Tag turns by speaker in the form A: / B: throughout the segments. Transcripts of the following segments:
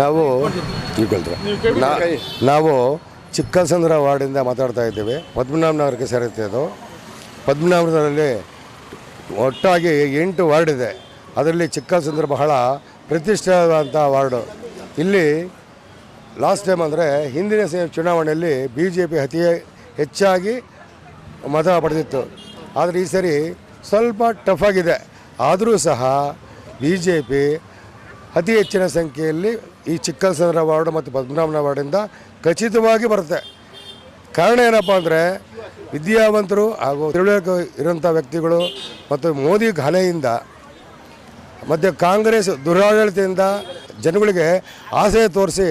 A: ನಾವು ನಾವು ಚಿಕ್ಕಸಂದ್ರ ವಾರ್ಡಿಂದ ಮಾತಾಡ್ತಾ ಇದ್ದೀವಿ. ಪದ್ಮನಾಭನಗರಕ್ಕೆ ಸೇರುತ್ತೆ ಅದು. ಪದ್ಮನಾಭನಗರದಲ್ಲಿ ಒಟ್ಟಾಗಿ ಎಂಟು ವಾರ್ಡ್ ಇದೆ. ಅದರಲ್ಲಿ ಚಿಕ್ಕಸಂದ್ರ ಬಹಳ ಪ್ರತಿಷ್ಠಿತವಾದಂಥ ವಾರ್ಡು. ಇಲ್ಲಿ ಲಾಸ್ಟ್ ಟೈಮ್ ಅಂದರೆ ಹಿಂದಿನ ಚುನಾವಣೆಯಲ್ಲಿ ಬಿ ಜೆ ಪಿ ಅತಿ ಹೆಚ್ಚಾಗಿ ಮತ ಪಡೆದಿತ್ತು. ಆದರೆ ಈ ಸರಿ ಸ್ವಲ್ಪ ಟಫ್ ಆಗಿದೆ. ಆದರೂ ಸಹ ಬಿ ಜೆ ಪಿ ಅತಿ ಹೆಚ್ಚಿನ ಸಂಖ್ಯೆಯಲ್ಲಿ ಈ ಚಿಕ್ಕಸಂದ್ರ ವಾರ್ಡ್ ಮತ್ತು ಪದ್ಮನಾಭನ ವಾರ್ಡಿಂದ ಖಚಿತವಾಗಿ ಬರುತ್ತೆ. ಕಾರಣ ಏನಪ್ಪ ಅಂದರೆ ವಿದ್ಯಾವಂತರು ಹಾಗೂ ತಿಳುವಳಿಕೆ ಇರೋಂಥ ವ್ಯಕ್ತಿಗಳು ಮತ್ತು ಮೋದಿ ಘನೆಯಿಂದ ಮತ್ತು ಕಾಂಗ್ರೆಸ್ ದುರಾಡಳಿತದಿಂದ ಜನಗಳಿಗೆ ಆಸೆ ತೋರಿಸಿ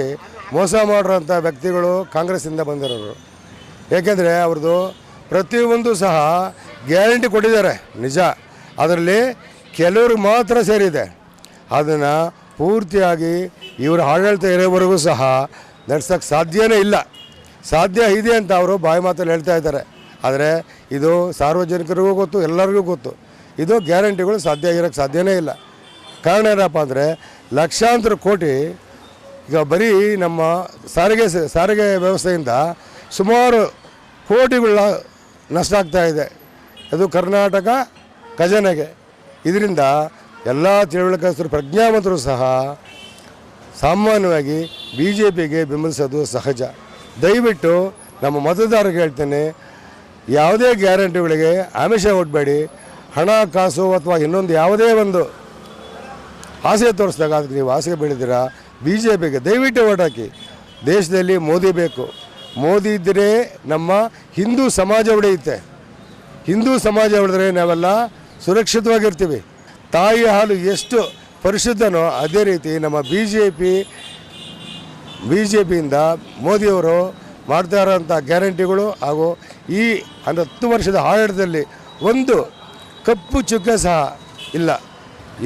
A: ಮೋಸ ಮಾಡಿರೋಂಥ ವ್ಯಕ್ತಿಗಳು ಕಾಂಗ್ರೆಸ್ಸಿಂದ ಬಂದಿರೋರು. ಏಕೆಂದರೆ ಅವ್ರದ್ದು ಪ್ರತಿಯೊಂದು ಸಹ ಗ್ಯಾರಂಟಿ ಕೊಟ್ಟಿದ್ದಾರೆ, ನಿಜ. ಅದರಲ್ಲಿ ಕೆಲವ್ರಿಗೆ ಮಾತ್ರ ಸೇರಿದೆ. ಅದನ್ನು ಪೂರ್ತಿಯಾಗಿ ಇವರ ಆಡಳಿತ ಇರೋವರೆಗೂ ಸಹ ನಡೆಸೋಕ್ಕೆ ಸಾಧ್ಯನೇ ಇಲ್ಲ. ಸಾಧ್ಯ ಇದೆ ಅಂತ ಅವರು ಬಾಯಿ ಮಾತಲ್ಲಿ ಹೇಳ್ತಾ ಇದ್ದಾರೆ. ಆದರೆ ಇದು ಸಾರ್ವಜನಿಕರಿಗೂ ಗೊತ್ತು, ಎಲ್ಲರಿಗೂ ಗೊತ್ತು. ಇದು ಗ್ಯಾರಂಟಿಗಳು ಸಾಧ್ಯ ಆಗಿರೋಕ್ಕೆ ಸಾಧ್ಯವೇ ಇಲ್ಲ. ಕಾರಣ ಏನಪ್ಪ ಅಂದರೆ ಲಕ್ಷಾಂತರ ಕೋಟಿ ಈಗ ಬರೀ ನಮ್ಮ ಸಾರಿಗೆ ಸಾರಿಗೆ ವ್ಯವಸ್ಥೆಯಿಂದ ಸುಮಾರು ಕೋಟಿಗಳ ನಷ್ಟ ಆಗ್ತಾ ಇದೆ. ಅದು ಕರ್ನಾಟಕ ಖಜಾನೆಗೆ. ಇದರಿಂದ ಎಲ್ಲ ತಿಳುವಳಿಕಸ್ತರು ಪ್ರಜ್ಞಾವಂತರು ಸಹ ಸಾಮಾನ್ಯವಾಗಿ ಬಿ ಜೆ ಪಿಗೆ ಬೆಂಬಲಿಸೋದು ಸಹಜ. ದಯವಿಟ್ಟು ನಮ್ಮ ಮತದಾರರಿಗೆ ಹೇಳ್ತೇನೆ, ಯಾವುದೇ ಗ್ಯಾರಂಟಿಗಳಿಗೆ ಆಮಿಷ ಕೊಡಬೇಡಿ ಹಣ, ಕಾಸು ಅಥವಾ ಇನ್ನೊಂದು ಯಾವುದೇ ಒಂದು ಆಸೆ ತೋರಿಸಿದಾಗ ಅದಕ್ಕೆ ನೀವು ಆಸೆ ಬೆಳೆದಿರಾ ಬಿ ಜೆ ಪಿಗೆ ದಯವಿಟ್ಟು ಓಟ್ ಹಾಕಿ. ದೇಶದಲ್ಲಿ ಮೋದಿ ಬೇಕು. ಮೋದಿ ಇದ್ದರೆ ನಮ್ಮ ಹಿಂದೂ ಸಮಾಜ ಉಳಿಯುತ್ತೆ. ಹಿಂದೂ ಸಮಾಜ ಉಳಿದ್ರೆ ನಾವೆಲ್ಲ ಸುರಕ್ಷಿತವಾಗಿರ್ತೀವಿ. ತಾಯಿ ಹಾಲು ಎಷ್ಟು ಪರಿಶುದ್ಧನೋ, ಅದೇ ರೀತಿ ನಮ್ಮ B J P B J ಪಿಯಿಂದ ಮೋದಿಯವರು ಮಾಡ್ತಾ ಇರೋಂಥ ಗ್ಯಾರಂಟಿಗಳು ಹಾಗೂ ಈ ಒಂದು ಹತ್ತು ವರ್ಷದ ಆಡಳಿತದಲ್ಲಿ ಒಂದು ಕಪ್ಪು ಚುಕ್ಕೆ ಸಹ ಇಲ್ಲ.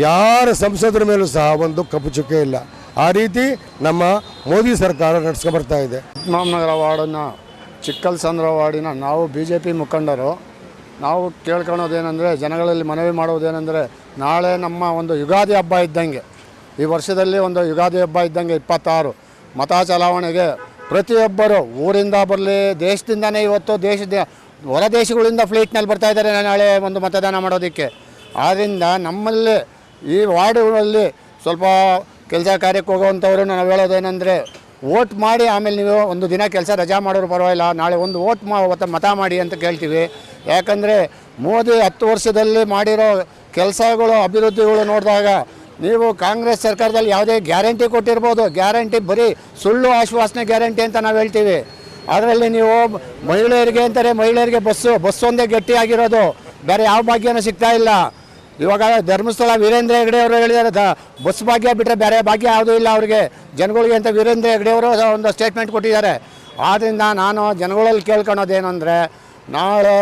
A: ಯಾರ ಸಂಸದರ ಮೇಲೂ ಸಹ ಒಂದು ಕಪ್ಪು ಚುಕ್ಕೆ ಇಲ್ಲ. ಆ ರೀತಿ ನಮ್ಮ ಮೋದಿ ಸರ್ಕಾರ ನಡೆಸ್ಕೊಬರ್ತಾ ಇದೆ.
B: ಪದ್ಮನಾಭನಗರ ವಾರ್ಡನ್ನು ಚಿಕ್ಕಲ್ಸಂದ್ರ ವಾರ್ಡಿನ ನಾವು ಬಿ ಜೆ ಪಿ ಮುಖಂಡರು, ನಾವು ಕೇಳ್ಕೊಳೋದೇನೆಂದರೆ ಜನಗಳಲ್ಲಿ ಮನವಿ ಮಾಡುವುದೇನೆಂದರೆ ನಾಳೆ ನಮ್ಮ ಒಂದು ಯುಗಾದಿ ಹಬ್ಬ ಇದ್ದಂಗೆ, ಈ ವರ್ಷದಲ್ಲಿ ಒಂದು ಯುಗಾದಿ ಹಬ್ಬ ಇದ್ದಂಗೆ ಇಪ್ಪತ್ತಾರು. ಮತ ಚಲಾವಣೆಗೆ ಪ್ರತಿಯೊಬ್ಬರು ಊರಿಂದ ಬರಲಿ, ದೇಶದಿಂದನೇ ಇವತ್ತು ದೇಶದ ಹೊರ ದೇಶಗಳಿಂದ ಫ್ಲೈಟ್ನಲ್ಲಿ ಬರ್ತಾ ಇದ್ದಾರೆ ನಾಳೆ ಒಂದು ಮತದಾನ ಮಾಡೋದಕ್ಕೆ. ಆದ್ದರಿಂದ ನಮ್ಮಲ್ಲಿ ಈ ವಾರ್ಡುಗಳಲ್ಲಿ ಸ್ವಲ್ಪ ಕೆಲಸ ಕಾರ್ಯಕ್ಕೆ ಹೋಗುವಂಥವ್ರು ನಾವು ಹೇಳೋದೇನೆಂದರೆ, ವೋಟ್ ಮಾಡಿ ಆಮೇಲೆ ನೀವು ಒಂದು ದಿನ ಕೆಲಸ ರಜಾ ಮಾಡೋರು ಪರವಾಗಿಲ್ಲ, ನಾಳೆ ಒಂದು ಮಾ, ಮತ ಮಾಡಿ ಅಂತ ಕೇಳ್ತೀವಿ. ಯಾಕಂದರೆ ಮೋದಿ ಹತ್ತು ವರ್ಷದಲ್ಲಿ ಮಾಡಿರೋ ಕೆಲಸಗಳು, ಅಭಿವೃದ್ಧಿಗಳು ನೋಡಿದಾಗ ನೀವು ಕಾಂಗ್ರೆಸ್ ಸರ್ಕಾರದಲ್ಲಿ ಯಾವುದೇ ಗ್ಯಾರಂಟಿ ಕೊಟ್ಟಿರ್ಬೋದು. ಗ್ಯಾರಂಟಿ ಬರೀ ಸುಳ್ಳು ಆಶ್ವಾಸನೆ ಗ್ಯಾರಂಟಿ ಅಂತ ನಾವು ಹೇಳ್ತೀವಿ. ಅದರಲ್ಲಿ ನೀವು ಮಹಿಳೆಯರಿಗೆ ಅಂತಾರೆ, ಮಹಿಳೆಯರಿಗೆ ಬಸ್ಸು ಬಸ್ ಒಂದೇ ಗಟ್ಟಿಯಾಗಿರೋದು. ಬೇರೆ ಯಾವ ಭಾಗ್ಯನೂ ಸಿಗ್ತಾ ಇಲ್ಲ. ಇವಾಗ ಧರ್ಮಸ್ಥಳ ವೀರೇಂದ್ರ ಹೆಗ್ಡೆ ಅವರು ಹೇಳಿದ್ದಾರೆ ಬಸ್ ಭಾಗ್ಯ ಬಿಟ್ಟರೆ ಬೇರೆ ಭಾಗ್ಯ ಯಾವುದೂ ಇಲ್ಲ ಅವ್ರಿಗೆ. ಜನಗಳಿಗೆ ಅಂತ ವೀರೇಂದ್ರ ಹೆಗ್ಡೆ ಅವರು ಒಂದು ಸ್ಟೇಟ್ಮೆಂಟ್ ಕೊಟ್ಟಿದ್ದಾರೆ. ಆದ್ದರಿಂದ ನಾನು ಜನಗಳಲ್ಲಿ ಕೇಳ್ಕೊಳೋದೇನೆಂದರೆ ನಾಳೆ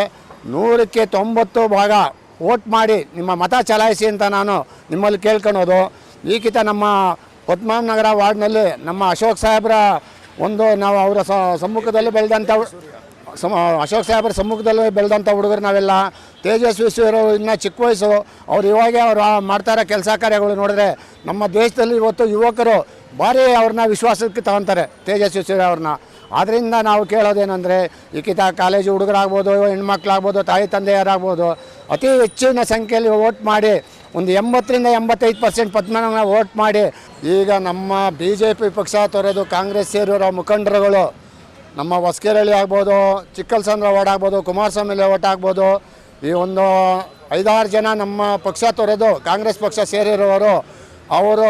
B: ನೂರಕ್ಕೆ ತೊಂಬತ್ತು ಭಾಗ ವೋಟ್ ಮಾಡಿ, ನಿಮ್ಮ ಮತ ಚಲಾಯಿಸಿ ಅಂತ ನಾನು ನಿಮ್ಮಲ್ಲಿ ಕೇಳ್ಕೊಳೋದು. ಈಗಿತ ನಮ್ಮ ಪದ್ಮನಾಭನಗರ ವಾರ್ಡ್ನಲ್ಲಿ ನಮ್ಮ ಅಶೋಕ್ ಸಾಹೇಬ್ರ ಒಂದು ನಾವು ಅವರ ಸಮ್ಮುಖದಲ್ಲಿ ಬೆಳೆದಂಥ ಅಶೋಕ್ ಸಾಹೇಬ್ರ ಸಮ್ಮುಖದಲ್ಲಿ ಬೆಳೆದಂಥ ಹುಡುಗರು ನಾವೆಲ್ಲ. ತೇಜಸ್ವಿ ಸೂರ್ಯರು ಇನ್ನೂ ಚಿಕ್ಕ ವಯಸ್ಸು. ಅವ್ರು ಇವಾಗ ಅವರು ಮಾಡ್ತಾ ಕೆಲಸ ಕಾರ್ಯಗಳು ನೋಡಿದ್ರೆ ನಮ್ಮ ದೇಶದಲ್ಲಿ ಇವತ್ತು ಯುವಕರು ಭಾರಿ ಅವ್ರನ್ನ ವಿಶ್ವಾಸಕ್ಕೆ ತಗೊತಾರೆ, ತೇಜಸ್ವಿ ಸೂರ್ಯ ಅವ್ರನ್ನ. ಆದ್ದರಿಂದ ನಾವು ಕೇಳೋದೇನೆಂದರೆ, ಈಕಿತ ಕಾಲೇಜು ಹುಡುಗರಾಗ್ಬೋದು, ಹೆಣ್ಮಕ್ಳಾಗ್ಬೋದು, ತಾಯಿ, ತಂದೆಯರಾಗ್ಬೋದು. ಅತಿ ಹೆಚ್ಚಿನ ಸಂಖ್ಯೆಯಲ್ಲಿ ವೋಟ್ ಮಾಡಿ, ಒಂದು ಎಂಬತ್ತರಿಂದ ಎಂಬತ್ತೈದು ಪರ್ಸೆಂಟ್ ಪದ್ಮನಾಭನ ವೋಟ್ ಮಾಡಿ, ಈಗ ನಮ್ಮ ಬಿ ಜೆ ಪಿ ಪಕ್ಷ ತೊರೆದು ಕಾಂಗ್ರೆಸ್ ಸೇರಿರೋ ಮುಖಂಡರುಗಳು, ನಮ್ಮ ಹೊಸಕೆರಳ್ಳಿ ಆಗ್ಬೋದು, ಚಿಕ್ಕಲ್ಸಂದ್ರ ವಾರ್ಡ್ ಆಗ್ಬೋದು, ಕುಮಾರಸ್ವಾಮಿ ವೋಟ್ ಆಗ್ಬೋದು, ಈ ಒಂದು ಐದಾರು ಜನ ನಮ್ಮ ಪಕ್ಷ ತೊರೆದು ಕಾಂಗ್ರೆಸ್ ಪಕ್ಷ ಸೇರಿರುವವರು, ಅವರು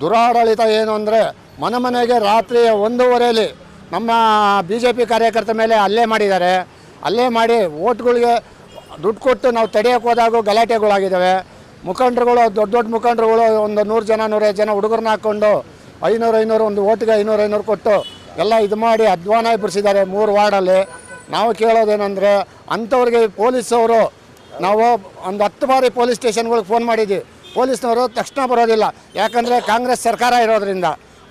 B: ದುರಾಡಳಿತ ಏನು ಅಂದರೆ ಮನೆ ಮನೆಗೆ ರಾತ್ರಿ ಒಂದೂವರೆಯಲ್ಲಿ ನಮ್ಮ ಬಿ ಜೆ ಪಿ ಕಾರ್ಯಕರ್ತರ ಮೇಲೆ ಹಲ್ಲೆ ಮಾಡಿದ್ದಾರೆ. ಹಲ್ಲೆ ಮಾಡಿ ಓಟ್ಗಳಿಗೆ ದುಡ್ಡು ಕೊಟ್ಟು ನಾವು ತಡೆಯೋಕೆ ಹೋದಾಗ ಗಲಾಟೆಗಳಾಗಿದ್ದಾವೆ. ಮುಖಂಡರುಗಳು, ದೊಡ್ಡ ದೊಡ್ಡ ಮುಖಂಡರುಗಳು ಒಂದು ನೂರು ಜನ ನೂರೈದು ಜನ ಹುಡುಗರನ್ನ ಹಾಕ್ಕೊಂಡು ಐನೂರು ಐನೂರು, ಒಂದು ಓಟ್ಗೆ ಐನೂರು ಐನೂರು ಕೊಟ್ಟು ಎಲ್ಲ ಇದು ಮಾಡಿ ಅಧ್ವಾನ ಎಬ್ಬರಿಸಿದ್ದಾರೆ ಮೂರು ವಾರ್ಡಲ್ಲಿ. ನಾವು ಕೇಳೋದೇನೆಂದರೆ ಅಂಥವ್ರಿಗೆ ಪೊಲೀಸವರು, ನಾವು ಒಂದು ಹತ್ತು ಬಾರಿ ಪೊಲೀಸ್ ಸ್ಟೇಷನ್ಗಳಿಗೆ ಫೋನ್ ಮಾಡಿದ್ವಿ. ಪೊಲೀಸ್ನವರು ತಕ್ಷಣ ಬರೋದಿಲ್ಲ. ಯಾಕಂದರೆ ಕಾಂಗ್ರೆಸ್ ಸರ್ಕಾರ ಇರೋದ್ರಿಂದ.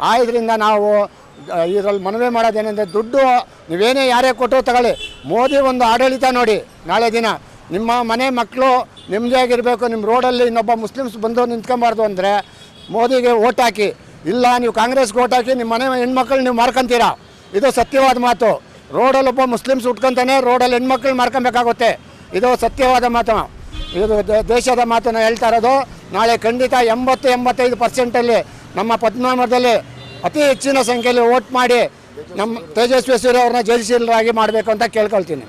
B: ಆ ಇದರಿಂದ ನಾವು ಇದರಲ್ಲಿ ಮನವಿ ಮಾಡೋದೇನೆಂದರೆ ದುಡ್ಡು ನೀವೇನೇ ಯಾರೇ ಕೊಟ್ಟರು ತಗೊಳ್ಳಿ. ಮೋದಿ ಒಂದು ಆಡಳಿತ ನೋಡಿ, ನಾಳೆ ದಿನ. ನಿಮ್ಮ ಮನೆ ಮಕ್ಕಳು ನೆಮ್ಮದಿಯಾಗಿರಬೇಕು, ನಿಮ್ಮ ರೋಡಲ್ಲಿ ಇನ್ನೊಬ್ಬ ಮುಸ್ಲಿಮ್ಸ್ ಬಂದು ನಿಂತ್ಕೊಬಾರ್ದು ಅಂದರೆ ಮೋದಿಗೆ ಓಟ್ ಹಾಕಿ. ಇಲ್ಲ, ನೀವು ಕಾಂಗ್ರೆಸ್ಗೆ ಓಟ್ ಹಾಕಿ ನಿಮ್ಮ ಮನೆ ಹೆಣ್ಮಕ್ಳು ನೀವು ಮಾರ್ಕೊಂತೀರಾ? ಇದು ಸತ್ಯವಾದ ಮಾತು. ರೋಡಲ್ಲಿ ಒಬ್ಬ ಮುಸ್ಲಿಮ್ಸ್ ಉಟ್ಕೊಂತಾನೆ, ರೋಡಲ್ಲಿ ಹೆಣ್ಮಕ್ಳು ಮಾರ್ಕೊಬೇಕಾಗುತ್ತೆ. ಇದು ಸತ್ಯವಾದ ಮಾತು. ಇದು ದೇಶದ ಮಾತನ್ನು ಹೇಳ್ತಾ ಇರೋದು. ನಾಳೆ ಖಂಡಿತ ಎಂಬತ್ತು, ಎಂಬತ್ತೈದು ಪರ್ಸೆಂಟಲ್ಲಿ ನಮ್ಮ ಪದ್ಮನಾಭದಲ್ಲಿ ಅತಿ ಹೆಚ್ಚಿನ ಸಂಖ್ಯೆಯಲ್ಲಿ ಓಟ್ ಮಾಡಿ ನಮ್ಮ ತೇಜಸ್ವಿ ಸೂರ್ಯ ಅವ್ರನ್ನ ಜಯಶೀಲರಾಗಿ ಮಾಡಬೇಕು ಅಂತ ಕೇಳ್ಕೊಳ್ತೀನಿ.